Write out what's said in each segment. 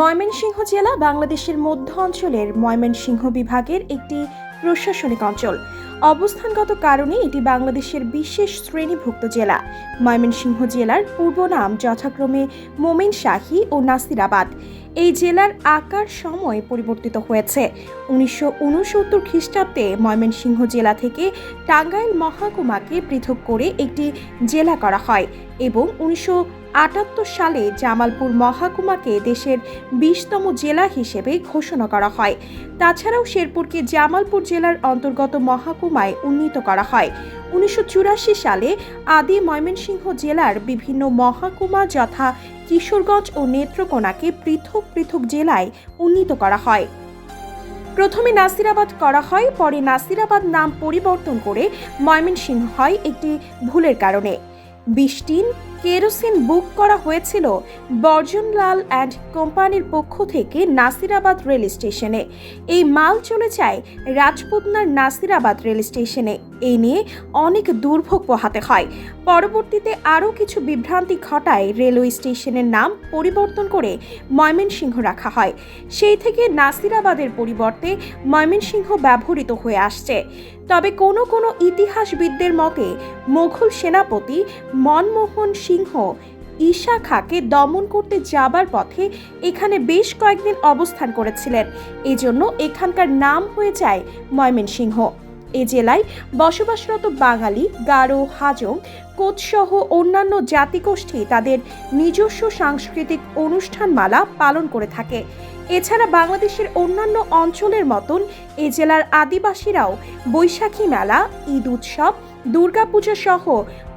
ময়মনসিংহ জেলা বাংলাদেশের মধ্য অঞ্চলের ময়মনসিংহ বিভাগের একটি প্রশাসনিক অঞ্চল। অবস্থানগত কারণে এটি বাংলাদেশের বিশেষ শ্রেণীভুক্ত জেলা। ময়মনসিংহ জেলার পূর্ব নাম যথাক্রমে মোমেন শাহী ও নাসিরাবাদ। এই জেলার আকার সময় পরিবর্তিত হয়েছে। উনিশশো উনসত্তর খ্রিস্টাব্দে ময়মনসিংহ জেলা থেকে টাঙ্গাইল মহাকুমাকে পৃথক করে একটি জেলা করা হয় এবং উনিশশো আটাত্তর সালে জামালপুর মহাকুমাকে দেশের বিশতম জেলা হিসেবে ঘোষণা করা হয়। তাছাড়াও শেরপুরকে জামালপুর জেলার অন্তর্গত মহাকুমায় উন্নীত করা হয়। উনিশশো চুরাশি সালে আদি ময়মনসিংহ জেলার বিভিন্ন মহাকুমা যথা কিশোরগঞ্জ ও নেত্রকোনাকে পৃথক পৃথক জেলায় উন্নীত করা হয়। প্রথমে নাসিরাবাদ করা হয়, পরে নাসিরাবাদ নাম পরিবর্তন করে ময়মনসিংহ হয় একটি ভুলের কারণে। বিশটিন কেরোসিন বুক করা হয়েছিল বর্জনলাল অ্যান্ড কোম্পানির পক্ষ থেকে নাসিরাবাদ রেল স্টেশনে। এই মাল চলে যায় রাজপুতনার নাসিরাবাদ রেল স্টেশনে। এই নিয়ে অনেক দুর্ভোগ পোহাতে হয়। পরবর্তীতে আরও কিছু বিভ্রান্তি ঘটায় রেলওয়ে স্টেশনের নাম পরিবর্তন করে ময়মনসিংহ রাখা হয়। সেই থেকে নাসিরাবাদের পরিবর্তে ময়মনসিংহ ব্যবহৃত হয়ে আসছে। তবে কোনো কোনো ইতিহাসবিদদের মতে মোঘল সেনাপতি মনমোহন সিংহ ঈশা খাকে দমন করতে যাবার পথে এখানে বেশ কয়েকদিন অবস্থান করেছিলেন। এজন্য এখানকার নাম হয়ে যায় ময়মনসিংহ। এ জেলায় বসবাসরত বাঙালি, গারো, হাজং, কোচসহ অন্যান্য জাতিগোষ্ঠী তাদের নিজস্ব সাংস্কৃতিক অনুষ্ঠানমালা পালন করে থাকে। এছাড়া বাংলাদেশের অন্যান্য অঞ্চলের মতন এ জেলার আদিবাসীরাও বৈশাখী মেলা, ঈদ উৎসব, দুর্গাপূজা সহ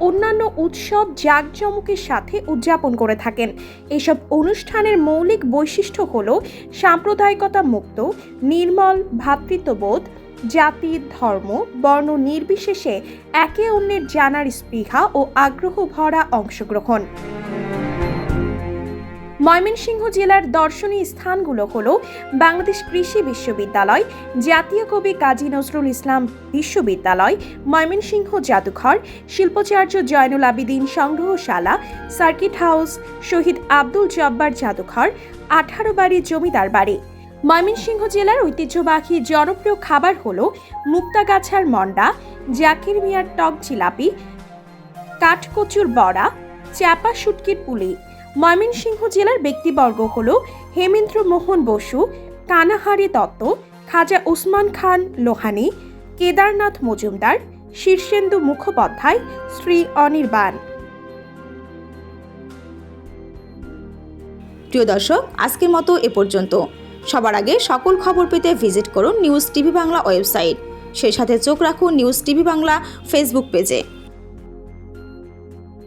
অন্যান্য উৎসব জাঁকজমকের সাথে উদযাপন করে থাকেন। এসব অনুষ্ঠানের মৌলিক বৈশিষ্ট্য হল সাম্প্রদায়িকতা মুক্ত নির্মল ভ্রাতৃত্ববোধ জাতি, ধর্ম, বর্ণ নির্বিশেষে একে অন্যের জানার স্পৃহা ও আগ্রহ ভরা অংশগ্রহণ। ময়মনসিংহ জেলার দর্শনীয় স্থানগুলো হল বাংলাদেশ কৃষি বিশ্ববিদ্যালয়, জাতীয় কবি কাজী নজরুল ইসলাম বিশ্ববিদ্যালয়, ময়মনসিংহ জাদুঘর, শিল্পাচার্য জয়নুল আবিদিন সংগ্রহশালা, সার্কিট হাউস, শহীদ আব্দুল জব্বার জাদুঘর, আঠারো বাড়ি জমিদার বাড়ি। ময়মনসিংহ জেলার ঐতিহ্যবাহী জনপ্রিয় খাবার হল মুক্তাগাছার মন্ডা, জাকির মিয়ার টক জিলাপি, কাঠকচুর বড়া চাপা শুটকির পুলি। ময়মনসিংহ জেলার ব্যক্তিবর্গ হল হেমেন্দ্র মোহন বসু, কানাহারি দত্ত, খাজা উসমান খান লোহানি, কেদারনাথ মজুমদার, শীর্ষেন্দু মুখোপাধ্যায়, শ্রী অনির্বাণ। প্রিয় দর্শক, আজকের মতো এ পর্যন্ত। সবার আগে সকল খবর পেতে ভিজিট করুন নিউজ টিভি বাংলা ওয়েবসাইট। সেই সাথে চোখ রাখুন নিউজ টিভি বাংলা ফেসবুক পেজে।